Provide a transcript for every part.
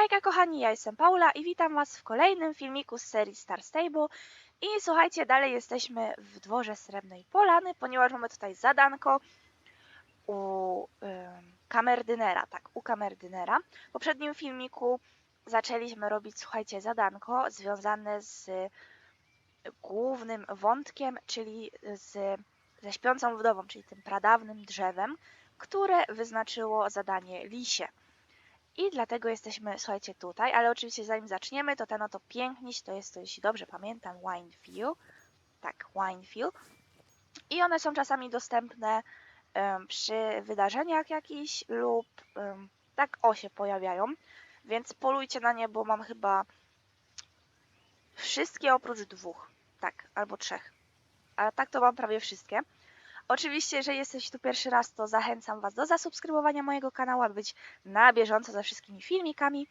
Hejka, kochani, ja jestem Paula i witam was w kolejnym filmiku z serii Star Stable. I słuchajcie, dalej jesteśmy w dworze Srebrnej Polany, ponieważ mamy tutaj zadanko u kamerdynera, tak, u kamerdynera. W poprzednim filmiku zaczęliśmy robić, słuchajcie, zadanko związane z głównym wątkiem, czyli z, ze śpiącą wdową, czyli tym pradawnym drzewem, które wyznaczyło zadanie Lisie. I dlatego jesteśmy, słuchajcie, tutaj, ale oczywiście zanim zaczniemy, to ten oto piękniś, to jest to, jeśli dobrze pamiętam, Winefield. Tak, Winefield. I one są czasami dostępne em, przy wydarzeniach jakichś lub em, tak o się pojawiają, więc polujcie na nie, bo mam chyba wszystkie oprócz dwóch, tak, albo trzech. A tak to mam prawie wszystkie. Oczywiście, jeżeli jesteś tu pierwszy raz, to zachęcam Was do zasubskrybowania mojego kanału, aby być na bieżąco ze wszystkimi filmikami.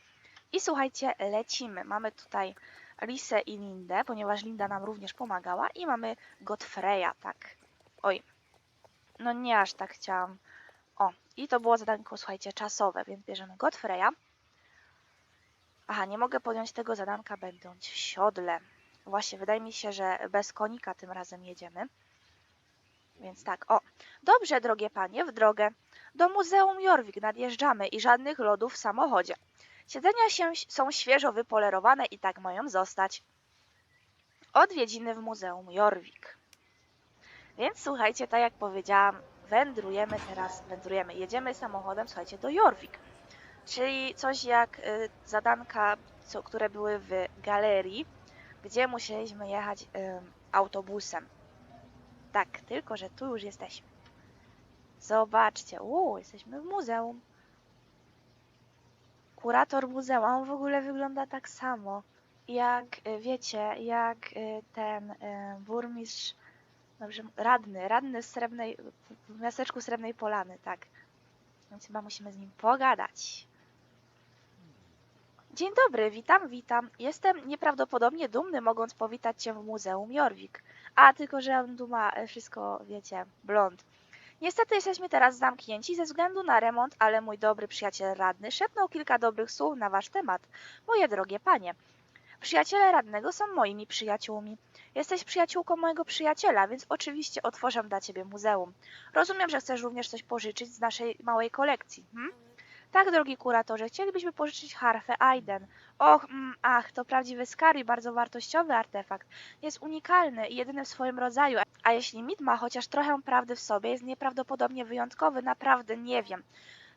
I słuchajcie, lecimy. Mamy tutaj Lisę i Lindę, ponieważ Linda nam również pomagała. I mamy Godfreya, tak. Oj, no nie aż tak chciałam. O, i to było zadanko, słuchajcie, czasowe, więc bierzemy Godfreya. Aha, nie mogę podjąć tego zadanka będąc w siodle. Właśnie, wydaje mi się, że bez konika tym razem jedziemy. Więc tak, o. Dobrze, drogie panie, w drogę. Do Muzeum Jorvik nadjeżdżamy i żadnych lodów w samochodzie. Siedzenia się, są świeżo wypolerowane i tak mają zostać. Odwiedziny w Muzeum Jorvik. Więc słuchajcie, tak jak powiedziałam, wędrujemy teraz, wędrujemy, jedziemy samochodem, słuchajcie, do Jorvik. Czyli coś jak y, zadanka, co, które były w galerii, gdzie musieliśmy jechać y, autobusem. Tak, tylko że tu już jesteśmy. Zobaczcie, uuu, jesteśmy w muzeum. Kurator muzeum, w ogóle wygląda tak samo. Jak, y, wiecie, jak y, ten y, burmistrz, dobrze, radny, radny z Srebrnej, w miasteczku Srebrnej Polany, tak. Więc chyba musimy z nim pogadać. Dzień dobry, witam, witam. Jestem nieprawdopodobnie dumny, mogąc powitać Cię w Muzeum Jorvik. A, tylko że on tu ma e, wszystko, wiecie, blond. Niestety jesteśmy teraz zamknięci ze względu na remont, ale mój dobry przyjaciel radny szepnął kilka dobrych słów na wasz temat. Moje drogie panie, przyjaciele radnego są moimi przyjaciółmi. Jesteś przyjaciółką mojego przyjaciela, więc oczywiście otworzę dla ciebie muzeum. Rozumiem, że chcesz również coś pożyczyć z naszej małej kolekcji. Hm? Tak, drogi kuratorze, chcielibyśmy pożyczyć harfę Aiden. Och, mm, ach, to prawdziwy skarb i bardzo wartościowy artefakt. Jest unikalny i jedyny w swoim rodzaju, a jeśli mit ma chociaż trochę prawdy w sobie, jest nieprawdopodobnie wyjątkowy, naprawdę nie wiem.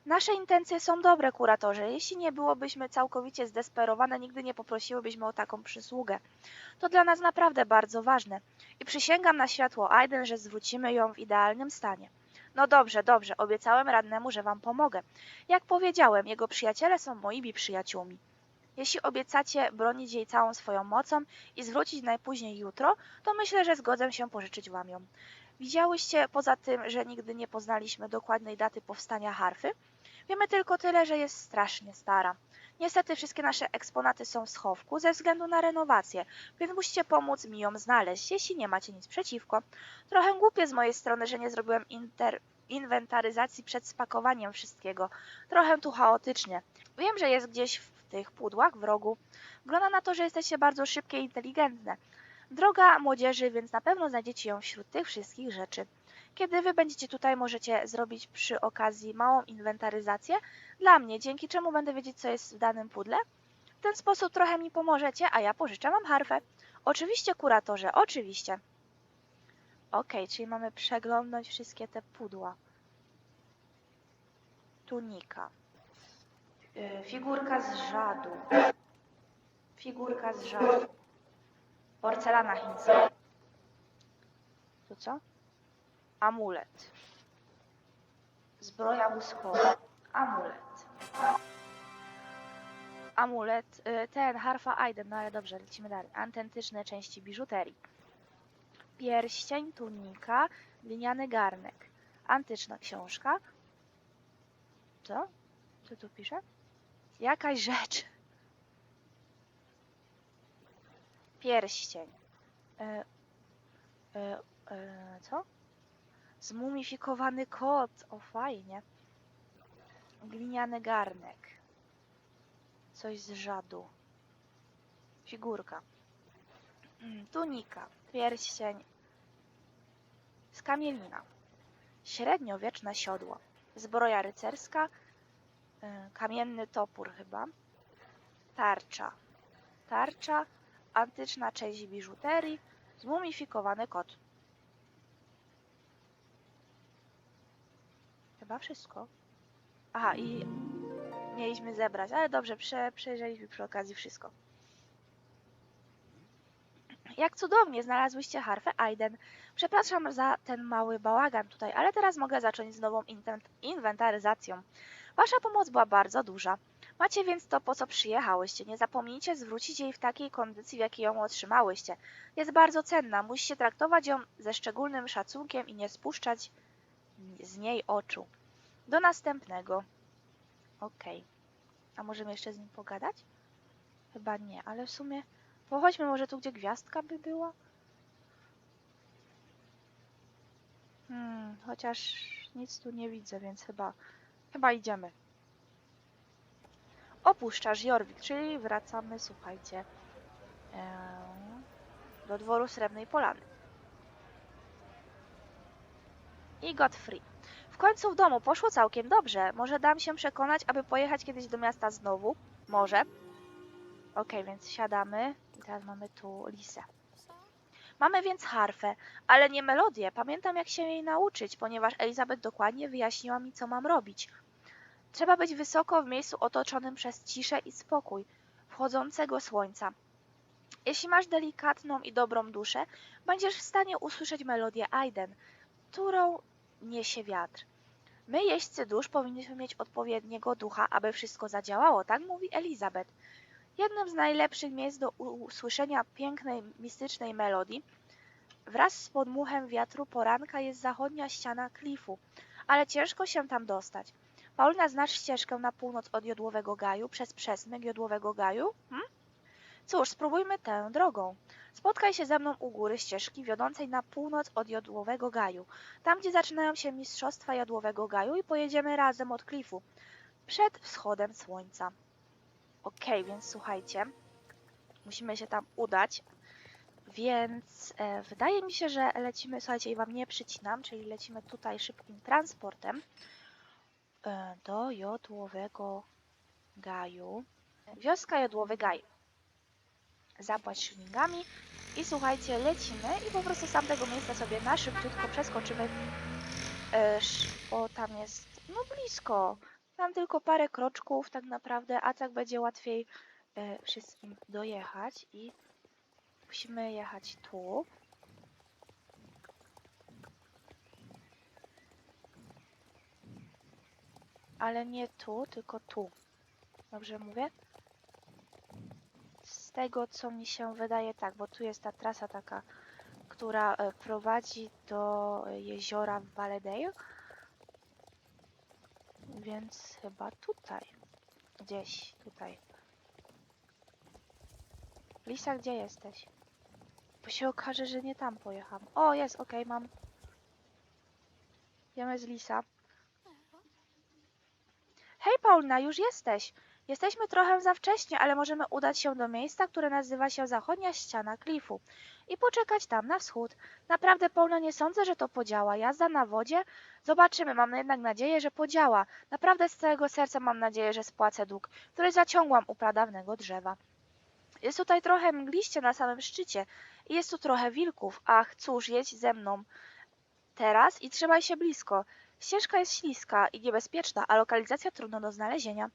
Nasze intencje są dobre, kuratorze. Jeśli nie byłobyśmy całkowicie zdesperowane, nigdy nie poprosiłybyśmy o taką przysługę. To dla nas naprawdę bardzo ważne. I przysięgam na światło Aiden, że zwrócimy ją w idealnym stanie. No dobrze, dobrze, obiecałem radnemu, że wam pomogę. Jak powiedziałem, jego przyjaciele są moimi przyjaciółmi. Jeśli obiecacie bronić jej całą swoją mocą i zwrócić najpóźniej jutro, to myślę, że zgodzę się pożyczyć wam ją. Widziałyście poza tym, że nigdy nie poznaliśmy dokładnej daty powstania harfy? Wiemy tylko tyle, że jest strasznie stara. Niestety wszystkie nasze eksponaty są w schowku ze względu na renowację, więc musicie pomóc mi ją znaleźć, jeśli nie macie nic przeciwko. Trochę głupie z mojej strony, że nie zrobiłem inter inwentaryzacji przed spakowaniem wszystkiego. Trochę tu chaotycznie. Wiem, że jest gdzieś w tych pudłach w rogu. Wygląda na to, że jesteście bardzo szybkie i inteligentne. Droga młodzieży, więc na pewno znajdziecie ją wśród tych wszystkich rzeczy. Kiedy wy będziecie tutaj, możecie zrobić przy okazji małą inwentaryzację dla mnie, dzięki czemu będę wiedzieć, co jest w danym pudle. W ten sposób trochę mi pomożecie, a ja pożyczę wam harfę. Oczywiście, kuratorze, oczywiście. Okej, czyli mamy przeglądnąć wszystkie te pudła. Tunika. Yy, figurka z żadu. Figurka z żadu. Porcelana chińska. To co? Amulet. Zbroja łuskowa. Amulet. Amulet. yy, Ten, harfa Aiden, no ale dobrze, lecimy dalej. Autentyczne części biżuterii. Pierścień, tunika, liniany garnek. Antyczna książka. Co? Co tu pisze? Jakaś rzecz. Pierścień. E, e, e, co? Zmumifikowany kot. O, fajnie. Gliniany garnek. coś z żadu. Figurka. Mm, Tunika, pierścień, skamielina, średniowieczne siodło, zbroja rycerska, y, kamienny topór chyba, tarcza, tarcza, antyczna część biżuterii, zmumifikowany kot. Chyba wszystko. Aha, i mieliśmy zebrać, ale dobrze, prze, przejrzeliśmy przy okazji wszystko. Jak cudownie znalazłyście harfę Aiden. Przepraszam za ten mały bałagan tutaj, ale teraz mogę zacząć z nową inwentaryzacją. Wasza pomoc była bardzo duża. Macie więc to, po co przyjechałyście. Nie zapomnijcie zwrócić jej w takiej kondycji, w jakiej ją otrzymałyście. Jest bardzo cenna. Musicie traktować ją ze szczególnym szacunkiem i nie spuszczać z niej oczu. Do następnego. Okej. A możemy jeszcze z nim pogadać? Chyba nie, ale w sumie... Pochodźmy może tu, gdzie gwiazdka by była? Hmm, chociaż nic tu nie widzę, więc chyba... Chyba idziemy. Opuszczasz Jorvik, czyli wracamy, słuchajcie, em, do dworu Srebrnej Polany. I Godfrey. W końcu w domu poszło całkiem dobrze. Może dam się przekonać, aby pojechać kiedyś do miasta znowu? Może. Okej, więc siadamy. I teraz mamy tu Lisę. Mamy więc harfę, ale nie melodię. Pamiętam, jak się jej nauczyć, ponieważ Elizabeth dokładnie wyjaśniła mi, co mam robić. Trzeba być wysoko w miejscu otoczonym przez ciszę i spokój wchodzącego słońca. Jeśli masz delikatną i dobrą duszę, będziesz w stanie usłyszeć melodię Aiden, którą niesie wiatr. My, jeźdźcy dusz, powinniśmy mieć odpowiedniego ducha, aby wszystko zadziałało, tak mówi Elizabeth. Jednym z najlepszych miejsc do usłyszenia pięknej, mistycznej melodii wraz z podmuchem wiatru poranka jest zachodnia ściana klifu, ale ciężko się tam dostać. Paulina, znasz ścieżkę na północ od Jodłowego Gaju przez przesmyk Jodłowego Gaju? Hm? Cóż, spróbujmy tę drogą. Spotkaj się ze mną u góry ścieżki wiodącej na północ od Jodłowego Gaju, tam gdzie zaczynają się mistrzostwa Jodłowego Gaju i pojedziemy razem od klifu, przed wschodem słońca. Okej, więc słuchajcie, musimy się tam udać, więc e, wydaje mi się, że lecimy, słuchajcie, i wam nie przycinam, czyli lecimy tutaj szybkim transportem e, do Jodłowego Gaju. Wioska Jodłowy Gaj. Zapłać szylingami i słuchajcie, lecimy i po prostu z tamtego miejsca sobie na szybciutko przeskoczymy, e, bo tam jest, no blisko, tam tylko parę kroczków tak naprawdę, a tak będzie łatwiej e, wszystkim dojechać i musimy jechać tu. Ale nie tu, tylko tu. Dobrze mówię? Tego, co mi się wydaje, tak, bo tu jest ta trasa taka, która e, prowadzi do jeziora w Valedale. Więc chyba tutaj. Gdzieś tutaj. Lisa, gdzie jesteś? Bo się okaże, że nie tam pojechałam. O, jest, okej, mam. Jemy z Lisa. Hej, Paulina, już jesteś. Jesteśmy trochę za wcześnie, ale możemy udać się do miejsca, które nazywa się zachodnia ściana klifu i poczekać tam na wschód. Naprawdę, Paulina, nie sądzę, że to podziała. Jazda na wodzie? Zobaczymy. Mam jednak nadzieję, że podziała. Naprawdę z całego serca mam nadzieję, że spłacę dług, który zaciągłam u pradawnego drzewa. Jest tutaj trochę mgliście na samym szczycie i jest tu trochę wilków. Ach, cóż, jedź ze mną teraz i trzymaj się blisko. Ścieżka jest śliska i niebezpieczna, a lokalizacja trudna do znalezienia.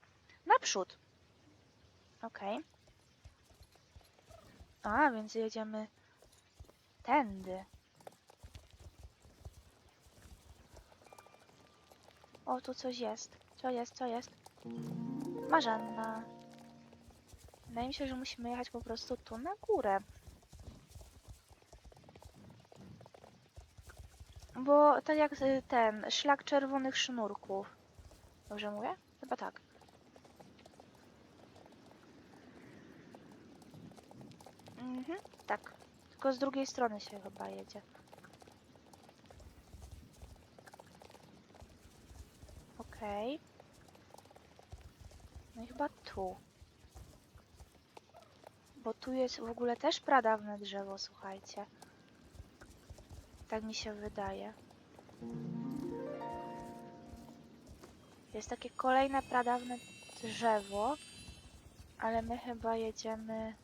Naprzód. Okej. A, więc jedziemy tędy. O, tu coś jest. Co jest, co jest? Marzanna. Wydaje mi się, że musimy jechać po prostu tu na górę. Bo tak jak ten, szlak czerwonych sznurków. Dobrze mówię? Chyba tak. Mhm, tak. Tylko z drugiej strony się chyba jedzie. Okej. No i chyba tu. bo tu jest w ogóle też pradawne drzewo, słuchajcie. Tak mi się wydaje. Jest takie kolejne pradawne drzewo, ale my chyba jedziemy...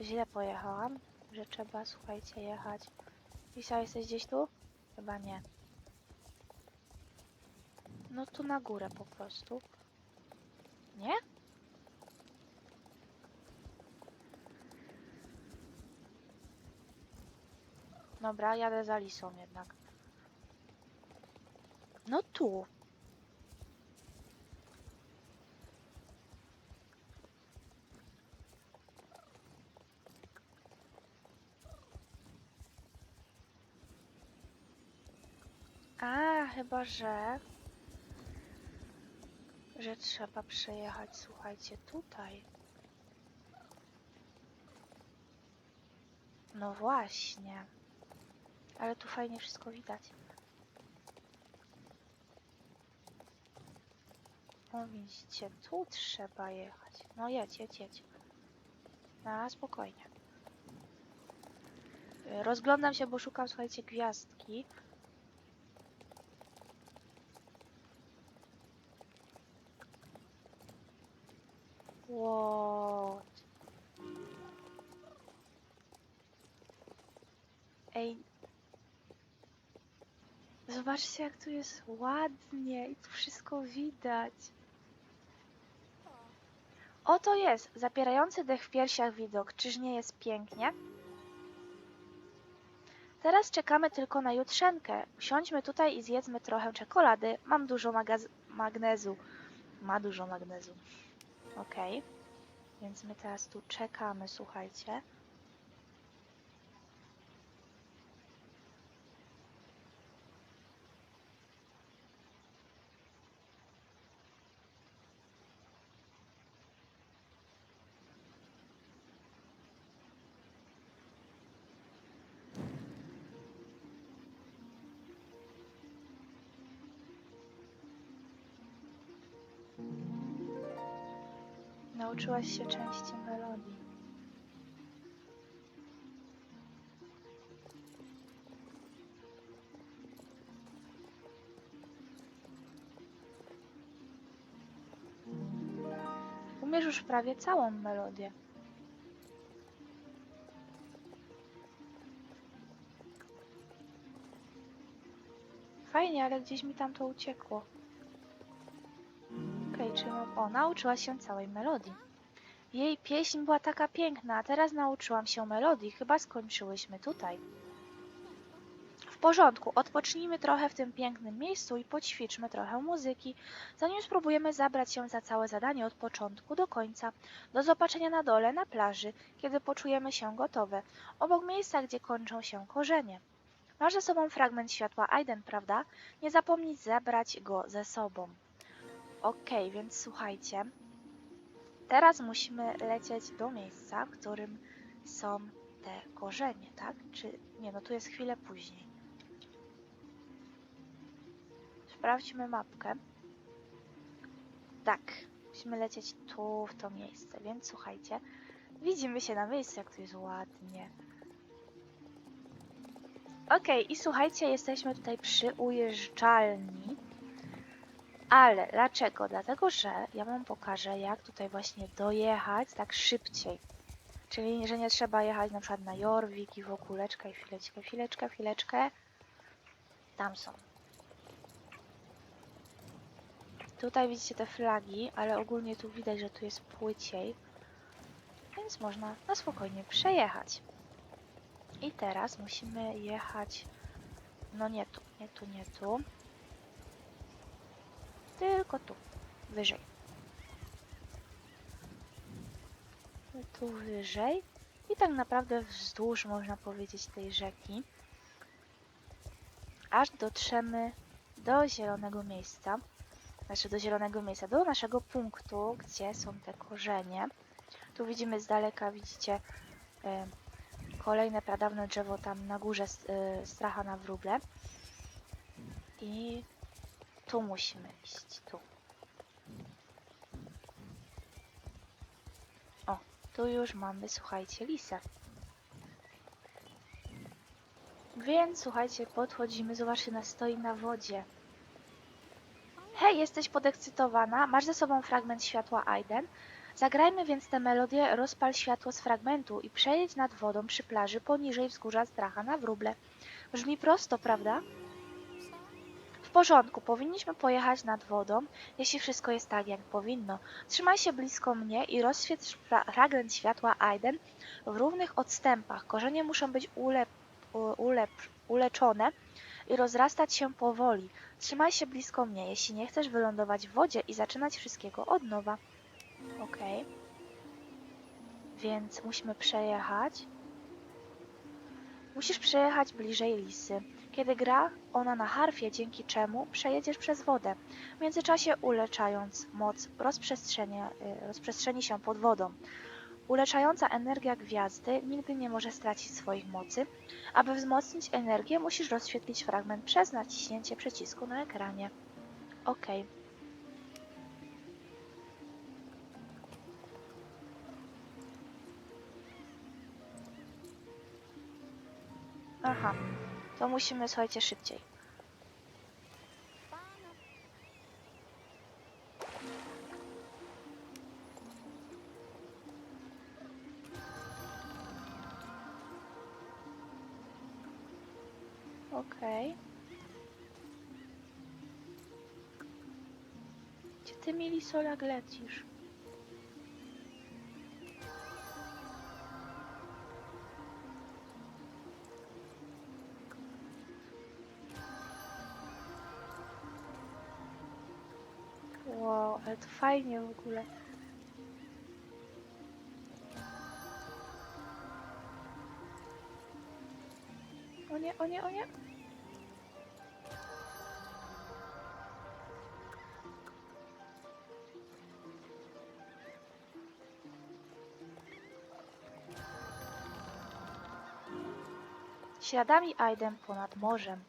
Źle pojechałam, że trzeba, słuchajcie, jechać. Lisa, jesteś gdzieś tu? Chyba nie. No tu na górę po prostu. Nie? Dobra, jadę za Lisą jednak. No tu. A, chyba że... Że trzeba przejechać, słuchajcie, tutaj. No właśnie. Ale tu fajnie wszystko widać. O, widzicie, tu trzeba jechać. No jedź, jedź, jedź. Na spokojnie. Rozglądam się, bo szukam, słuchajcie, gwiazdki. Zobaczcie, jak tu jest ładnie i tu wszystko widać. Oto jest, zapierający dech w piersiach widok. Czyż nie jest pięknie? Teraz czekamy tylko na jutrzenkę. Usiądźmy tutaj i zjedzmy trochę czekolady. Mam dużo magnezu. Ma dużo magnezu. Okej. Więc my teraz tu czekamy, słuchajcie. Nauczyłaś się części melodii. Umiesz już prawie całą melodię. Fajnie, ale gdzieś mi tam to uciekło. Okej, czy o, nauczyła się całej melodii. Jej pieśń była taka piękna, a teraz nauczyłam się melodii. Chyba skończyłyśmy tutaj. W porządku, odpocznijmy trochę w tym pięknym miejscu i poćwiczmy trochę muzyki, zanim spróbujemy zabrać się za całe zadanie od początku do końca. Do zobaczenia na dole, na plaży, kiedy poczujemy się gotowe, obok miejsca, gdzie kończą się korzenie. Masz ze sobą fragment światła Aiden, prawda? Nie zapomnij zabrać go ze sobą. Okej, więc słuchajcie. Teraz musimy lecieć do miejsca, w którym są te korzenie, tak? Czy nie, no tu jest chwilę później. Sprawdźmy mapkę. Tak, musimy lecieć tu, w to miejsce, więc słuchajcie. Widzimy się na miejscu, jak tu jest ładnie. Okej, i słuchajcie, jesteśmy tutaj przy ujeżdżalni. Ale dlaczego? Dlatego, że ja wam pokażę, jak tutaj właśnie dojechać tak szybciej. Czyli, że nie trzeba jechać na przykład na Jorwik i w ogóle, chwileczkę, chwileczkę, chwileczkę. Tam są. Tutaj widzicie te flagi, ale ogólnie tu widać, że tu jest płyciej. Więc można na spokojnie przejechać. I teraz musimy jechać... No nie tu, nie tu, nie tu. Tylko tu, wyżej. Tu wyżej. I tak naprawdę wzdłuż, można powiedzieć, tej rzeki. Aż dotrzemy do zielonego miejsca. Znaczy do zielonego miejsca, do naszego punktu, gdzie są te korzenie. Tu widzimy z daleka, widzicie e, kolejne pradawne drzewo tam na górze e, stracha na wróble. I tu musimy iść, tu. O, Tu już mamy, słuchajcie, lisę. Więc słuchajcie, podchodzimy, zobaczcie, ona stoi na wodzie. Hej, jesteś podekscytowana? Masz ze sobą fragment światła Aiden? Zagrajmy więc tę melodię Rozpal światło z fragmentu i przejedź nad wodą przy plaży poniżej wzgórza Stracha na wróble. Brzmi prosto, prawda? Porządku, powinniśmy pojechać nad wodą, jeśli wszystko jest tak, jak powinno. Trzymaj się blisko mnie i rozświeć fra- fragment światła Aiden w równych odstępach. Korzenie muszą być ule, u- ulep, uleczone i rozrastać się powoli. Trzymaj się blisko mnie, jeśli nie chcesz wylądować w wodzie i zaczynać wszystkiego od nowa. Ok. Więc musimy przejechać. Musisz przejechać bliżej lisy. Kiedy gra ona na harfie, dzięki czemu przejedziesz przez wodę. W międzyczasie uleczając moc y, rozprzestrzeni się pod wodą. Uleczająca energia gwiazdy nigdy nie może stracić swoich mocy. Aby wzmocnić energię, musisz rozświetlić fragment przez naciśnięcie przycisku na ekranie. OK. Aha, to musimy, słuchajcie, szybciej. Okej. Gdzie ty, mili Solak, lecisz? Fajnie w ogóle. O nie, o nie, o nie. Śladami Aiden ponad morzem.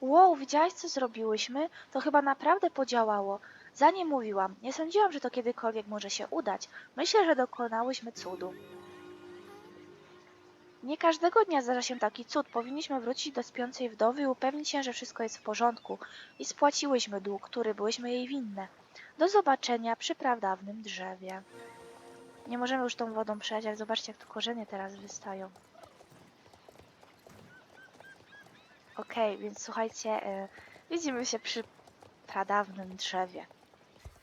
Wow, widziałaś co zrobiłyśmy? To chyba naprawdę podziałało. Zanim mówiłam, nie sądziłam, że to kiedykolwiek może się udać. Myślę, że dokonałyśmy cudu. Nie każdego dnia zdarza się taki cud. Powinniśmy wrócić do śpiącej wdowy i upewnić się, że wszystko jest w porządku. I spłaciłyśmy dług, który byłyśmy jej winne. Do zobaczenia przy pradawnym drzewie. Nie możemy już tą wodą przejść, ale zobaczcie, jak tu korzenie teraz wystają. Okej, więc słuchajcie, y, widzimy się przy pradawnym drzewie.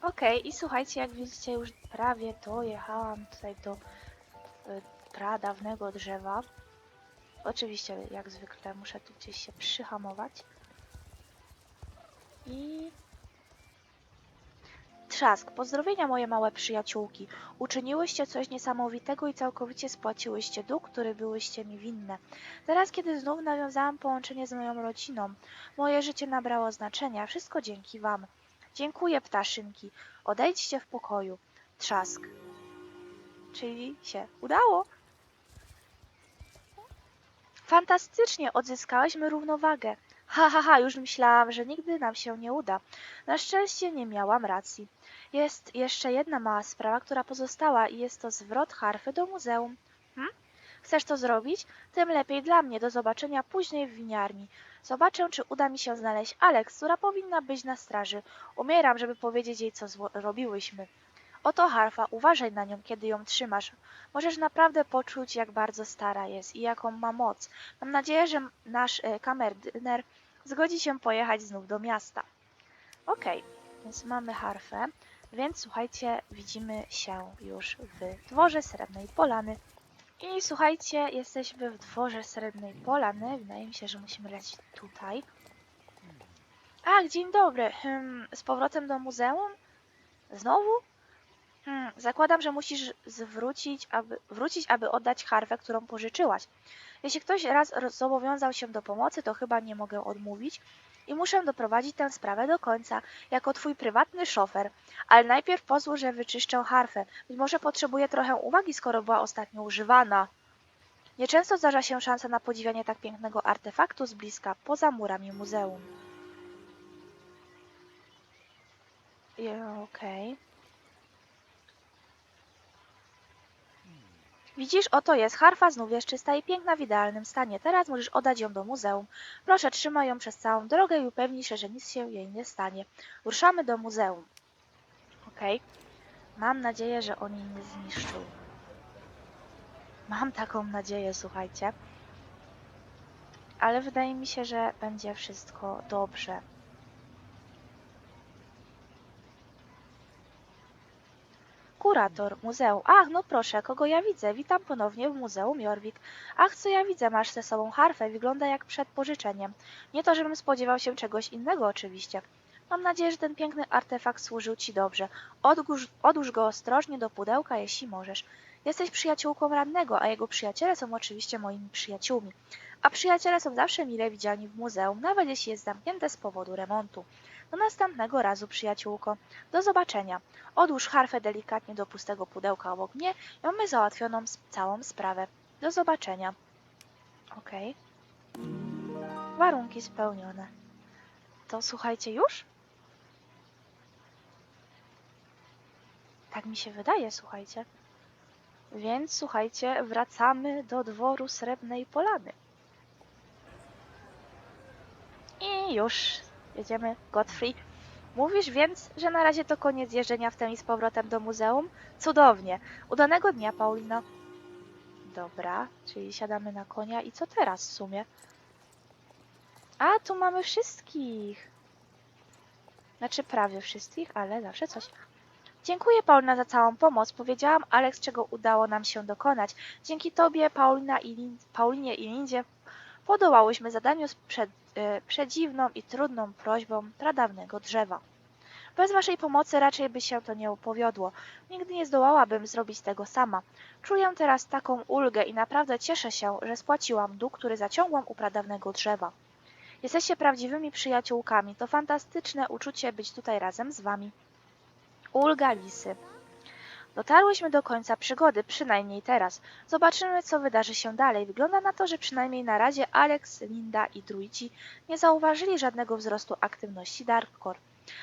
Okej, i słuchajcie, jak widzicie, już prawie dojechałam tutaj do y, pradawnego drzewa. Oczywiście, jak zwykle, muszę tu gdzieś się przyhamować. I... Trzask. Pozdrowienia moje małe przyjaciółki. Uczyniłyście coś niesamowitego i całkowicie spłaciłyście dług, który byłyście mi winne. Teraz, kiedy znów nawiązałam połączenie z moją rodziną, moje życie nabrało znaczenia. Wszystko dzięki wam. Dziękuję, ptaszynki. Odejdźcie w pokoju. Trzask. Czyli się udało. Fantastycznie, odzyskałyśmy równowagę. Ha, ha, ha, już myślałam, że nigdy nam się nie uda. Na szczęście nie miałam racji. Jest jeszcze jedna mała sprawa, która pozostała i jest to zwrot harfy do muzeum. Hm? Chcesz to zrobić? Tym lepiej dla mnie. Do zobaczenia później w winiarni. Zobaczę, czy uda mi się znaleźć Alex, która powinna być na straży. Umieram, żeby powiedzieć jej, co zło- robiłyśmy. Oto harfa, uważaj na nią, kiedy ją trzymasz. Możesz naprawdę poczuć, jak bardzo stara jest i jaką ma moc. Mam nadzieję, że nasz e, kamerdyner zgodzi się pojechać znów do miasta. Okej, więc mamy harfę, więc słuchajcie, widzimy się już w dworze Srebrnej Polany. I słuchajcie, jesteśmy w dworze Srebrnej Polany. Wydaje mi się, że musimy lecieć tutaj. Ach, dzień dobry. Hmm, z powrotem do muzeum? Znowu? Hmm, zakładam, że musisz zwrócić, aby, wrócić, aby oddać harfę, którą pożyczyłaś. Jeśli ktoś raz zobowiązał się do pomocy, to chyba nie mogę odmówić i muszę doprowadzić tę sprawę do końca, jako twój prywatny szofer. Ale najpierw pozwól, że wyczyszczę harfę. Być może potrzebuję trochę uwagi, skoro była ostatnio używana. Nieczęsto zdarza się szansa na podziwianie tak pięknego artefaktu z bliska, poza murami muzeum. Okej. Widzisz, oto jest harfa, znów jest czysta i piękna w idealnym stanie. Teraz możesz oddać ją do muzeum. Proszę, trzymaj ją przez całą drogę i upewnij się, że nic się jej nie stanie. Ruszamy do muzeum. Okej. Mam nadzieję, że oni nie zniszczą. Mam taką nadzieję, słuchajcie. Ale wydaje mi się, że będzie wszystko dobrze. Kurator muzeum. Ach, no proszę, kogo ja widzę? Witam ponownie w Muzeum Jorvik. Ach, co ja widzę? Masz ze sobą harfę. Wygląda jak przed pożyczeniem. Nie to, żebym spodziewał się czegoś innego, oczywiście. Mam nadzieję, że ten piękny artefakt służył Ci dobrze. Odłóż, odłóż go ostrożnie do pudełka, jeśli możesz. Jesteś przyjaciółką rannego, a jego przyjaciele są oczywiście moimi przyjaciółmi. A przyjaciele są zawsze mile widziani w muzeum, nawet jeśli jest zamknięte z powodu remontu. Do następnego razu, przyjaciółko. Do zobaczenia. Odłóż harfę delikatnie do pustego pudełka obok mnie i mamy załatwioną całą sprawę. Do zobaczenia. Okej. Warunki spełnione. To słuchajcie już? Tak mi się wydaje, słuchajcie. Więc słuchajcie, wracamy do dworu Srebrnej Polany. I już jedziemy, Godfrey. Mówisz więc, że na razie to koniec jeżdżenia w tym i z powrotem do muzeum? Cudownie. Udanego dnia, Paulino. Dobra, czyli siadamy na konia i co teraz w sumie? A, tu mamy wszystkich. Znaczy prawie wszystkich, ale zawsze coś. Dziękuję Paulina za całą pomoc. Powiedziałam Alex, czego udało nam się dokonać. Dzięki Tobie, Paulina i Lin- Paulinie i Lindzie podołałyśmy zadaniu z przed, e, przedziwną i trudną prośbą pradawnego drzewa. Bez Waszej pomocy raczej by się to nie opowiodło. Nigdy nie zdołałabym zrobić tego sama. Czuję teraz taką ulgę i naprawdę cieszę się, że spłaciłam dług, który zaciągłam u pradawnego drzewa. Jesteście prawdziwymi przyjaciółkami. To fantastyczne uczucie być tutaj razem z Wami. Ulga Lisy. Dotarłyśmy do końca przygody, przynajmniej teraz. Zobaczymy, co wydarzy się dalej. Wygląda na to, że przynajmniej na razie Alex, Linda i druidzi nie zauważyli żadnego wzrostu aktywności Darkcore.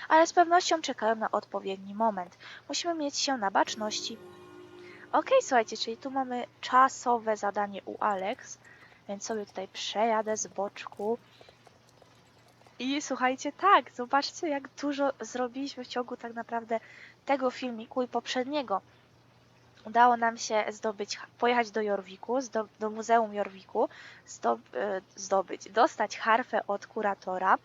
Ale z pewnością czekają na odpowiedni moment. Musimy mieć się na baczności. Okej, słuchajcie, czyli tu mamy czasowe zadanie u Alex, więc sobie tutaj przejadę z boczku. I słuchajcie, tak, zobaczcie jak dużo zrobiliśmy w ciągu tak naprawdę tego filmiku i poprzedniego. Udało nam się zdobyć, pojechać do Jorwiku, zdo, do Muzeum Jorwiku, zdob, e, zdobyć, dostać harfę od kuratora,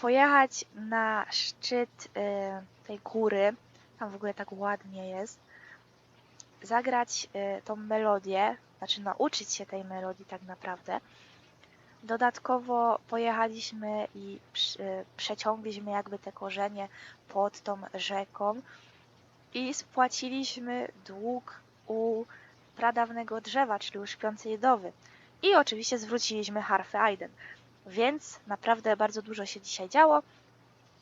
pojechać na szczyt e, tej góry, tam w ogóle tak ładnie jest, zagrać e, tą melodię, znaczy nauczyć się tej melodii tak naprawdę. Dodatkowo pojechaliśmy i przy- przeciągliśmy jakby te korzenie pod tą rzeką i spłaciliśmy dług u pradawnego drzewa, czyli u śpiącej dowy. I oczywiście zwróciliśmy harfę Aiden. Więc naprawdę bardzo dużo się dzisiaj działo.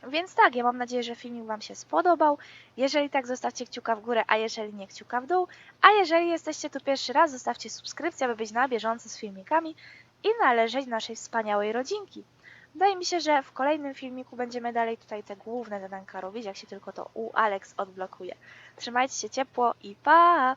Więc tak, ja mam nadzieję, że filmik Wam się spodobał. Jeżeli tak, zostawcie kciuka w górę, a jeżeli nie, kciuka w dół. A jeżeli jesteście tu pierwszy raz, zostawcie subskrypcję, aby być na bieżąco z filmikami i należeć naszej wspaniałej rodzinki. Wydaje mi się, że w kolejnym filmiku będziemy dalej tutaj te główne zadanka robić, jak się tylko to u Alex odblokuje. Trzymajcie się ciepło i pa!